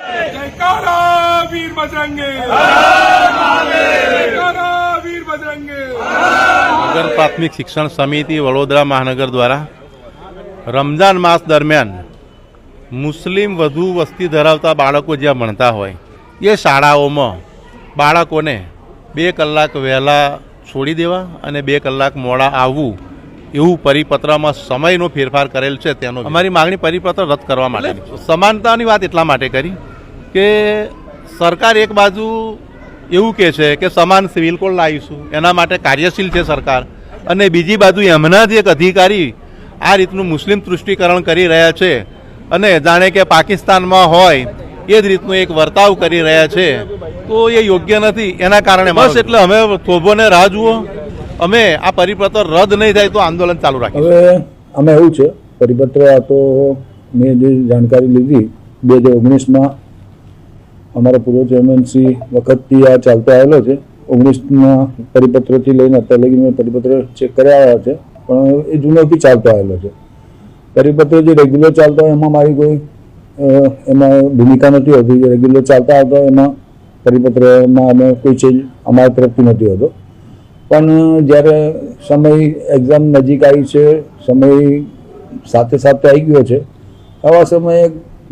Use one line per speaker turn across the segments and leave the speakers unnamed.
જયકારા વીર બજરંગે! જયકારા વીર બજરંગે!
નગર પ્રાથમિક શિક્ષણ સમિતિ વડોદરા મહાનગર દ્વારા રમઝાન માસ દરમિયાન મુસ્લિમ વધુ વસ્તી ધરાવતા બાળકો જ્યાં ભણતા હોય એ શાળાઓમાં બાળકોને બે કલાક વહેલા છોડી દેવા અને બે કલાક મોડા આવવું એવું પરિપત્રમાં સમયનો ફેરફાર કરેલ છે તેનો અમારી માગણી પરિપત્ર રદ કરવા માટે. સમાનતાની વાત એટલા માટે કરી કે સરકાર એક બાજુ એવું કહે છે કે સમાન સિવિલ કોડ લાવીશું એના માટે કાર્યશીલ છે સરકાર. અને બીજી બાજુ એમના જ એક અધિકારી આ રીતનું મુસ્લિમ તૃષ્ટિકરણ કરી રહ્યા છે. અને જાણે કે પાકિસ્તાનમાં હોય એ જ રીતનું એક વર્તાવ કરી રહ્યા છે. તો એ યોગ્ય નથી એના કારણે બસ એટલે અમે થોભોને રાહ જુઓ. અમે આ પરિપત્ર રદ નહીં થાય તો આંદોલન ચાલુ રાખીએ
હવે અમે એવું છે પરિપત્ર આ તો મેં જે જાણકારી લીધી બે હજાર ઓગણીસમાં અમારા પૂર્વ ચેરમેનશ્રી વખતથી આ ચાલતો આવેલો છે. ઓગણીસના પરિપત્રથી લઈને અત્યારે લગી મેં પરિપત્ર ચેક કર્યા છે, પણ એ જૂનોથી ચાલતો આવેલો છે. પરિપત્ર જે રેગ્યુલર ચાલતો હોય એમાં મારી કોઈ એમાં ભૂમિકા નથી હોતી. જે રેગ્યુલર ચાલતા આવતા એમાં પરિપત્રમાં અમે કોઈ ચેન્જ અમારા તરફથી નથી હોતો. પણ જ્યારે સમય એક્ઝામ નજીક આવી છે, સમય સાથે સાથે આવી ગયો છે, આવા સમયે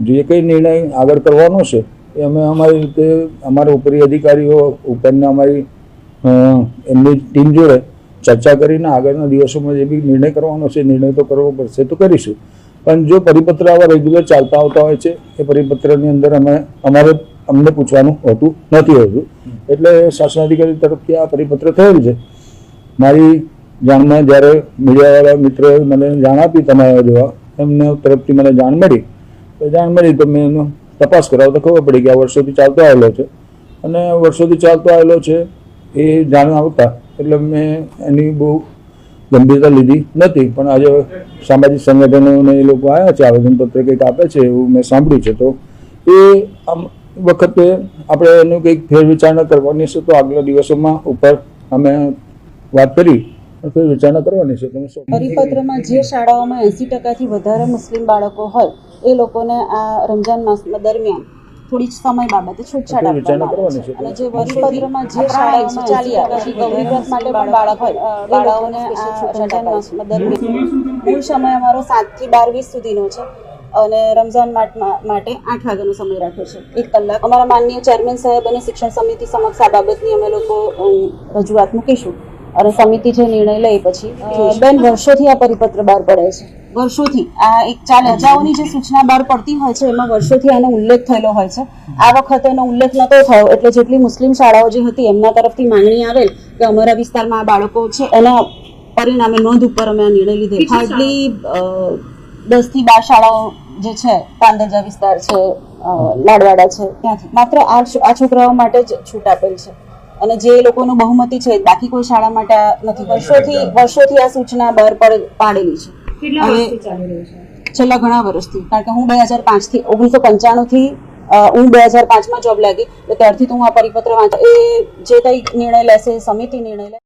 જે કંઈ નિર્ણય આગળ કરવાનો છે એ અમે અમારી રીતે અમારા ઉપરી અધિકારીઓ ઉપરના અમારી એમની ટીમ જોડે ચર્ચા કરીને આગળના દિવસોમાં જે બી નિર્ણય કરવાનો છે, નિર્ણય તો કરવો પડશે તો કરીશું. પણ જો પરિપત્ર આવા રેગ્યુલર ચાલતા આવતા હોય છે, એ પરિપત્રની અંદર અમે, અમારે અમને પૂછવાનું હોતું નથી હોતું. એટલે શાસનાધિકારી તરફથી આ પરિપત્ર થયેલ છે. મારી જાણમાં જ્યારે મીડિયાવાળા મિત્રોએ મને જાણ આપી તમારા જેવા, એમને તરફથી મને જાણ મળી. તો જાણ મળી તો મેં એનો તપાસ કરાવો તો ખબર પડી કે આ વર્ષોથી ચાલતો આવેલો છે. અને વર્ષોથી ચાલતો આવેલો છે એ જાણવા આવતા. એટલે મેં એની બહુ ગંભીરતા લીધી નથી. પણ આજે સામાજિક સંગઠનોને એ લોકો આવ્યા છે, આવેદનપત્ર કંઈક આપે છે એવું મેં સાંભળ્યું છે. તો એ આમ વખતે આપણે એનું કંઈક ફેરવિચારણા કરવાની છે. તો આગલા દિવસોમાં ઉપર અમે વાત કરી ફેર વિચારણા કરવાની છે.
પરિપત્રમાં જે શાળાઓમાં એંસી ટકાથી વધારે મુસ્લિમ બાળકો હોય એ લોકોને આ રમજાન માસ દરમિયાન થોડી સમય બાબતે છૂટછાટ આપવામાં આવે છે. અને જે પરિપત્રમાં જે શાળાઓમાં ચાલી આવે છે ગૌરીવ્રત માટે પણ બાળક હોય બાળકોને આ રમજાન માસ દરમિયાન. મૂળ સમય અમારો સાતથી બાર વીસ સુધીનો છે અને રમઝાન માટ- માટે આઠ વાગ્યાનો સમય રાખ્યો છે. એક કલાક. અમારા માનનીય ચેરમેન સાહેબ અને શિક્ષણ સમિતિ સમક્ષ આ બાબતની અમે લોકો રજૂઆત મૂકીશું. અને સમિતિ જે નિર્ણય લઈ પછી બેન વર્ષોથી આ પરિપત્ર બહાર પડે છે. વર્ષોથી આ એક ચાલે હજાઓની જે સૂચના બહાર પડતી હોય છે એમાં વર્ષોથી આનો ઉલ્લેખ થયેલો હોય છે. આ વખતે એનો ઉલ્લેખ નતો થયો એટલે જેટલી મુસ્લિમ શાળાઓ જે હતી એમના તરફથી માંગણી આવેલ કે અમારા વિસ્તારમાં આ બાળકો છે એના પરિણામે નોંધ ઉપર અમે આ નિર્ણય લીધો. હાર્ડલી દસથી બાર શાળાઓ જે છે પાંદરજા વિસ્તાર છે લાડવાડા છે ત્યાંથી. માત્ર આ છો- આ છોકરાઓ માટે જ છૂટ આપેલ છે. અને જે લોકોનું બહુમતી છે બાકી કોઈ શાળા માટે નથી. વર્ષોથી વર્ષોથી આ સૂચના બહાર પર પાડેલી છે. છેલ્લા ઘણા વર્ષથી. કારણ કે હું બે હજાર પાંચથી ઓગણીસો પંચાણુંથી હું બે હજાર પાંચમાં જોબ લાગી. તો ત્યારથી તો હું આ પરિપત્ર વાંચ એ જે કંઈ નિર્ણય લેશે સમિતિ નિર્ણય લે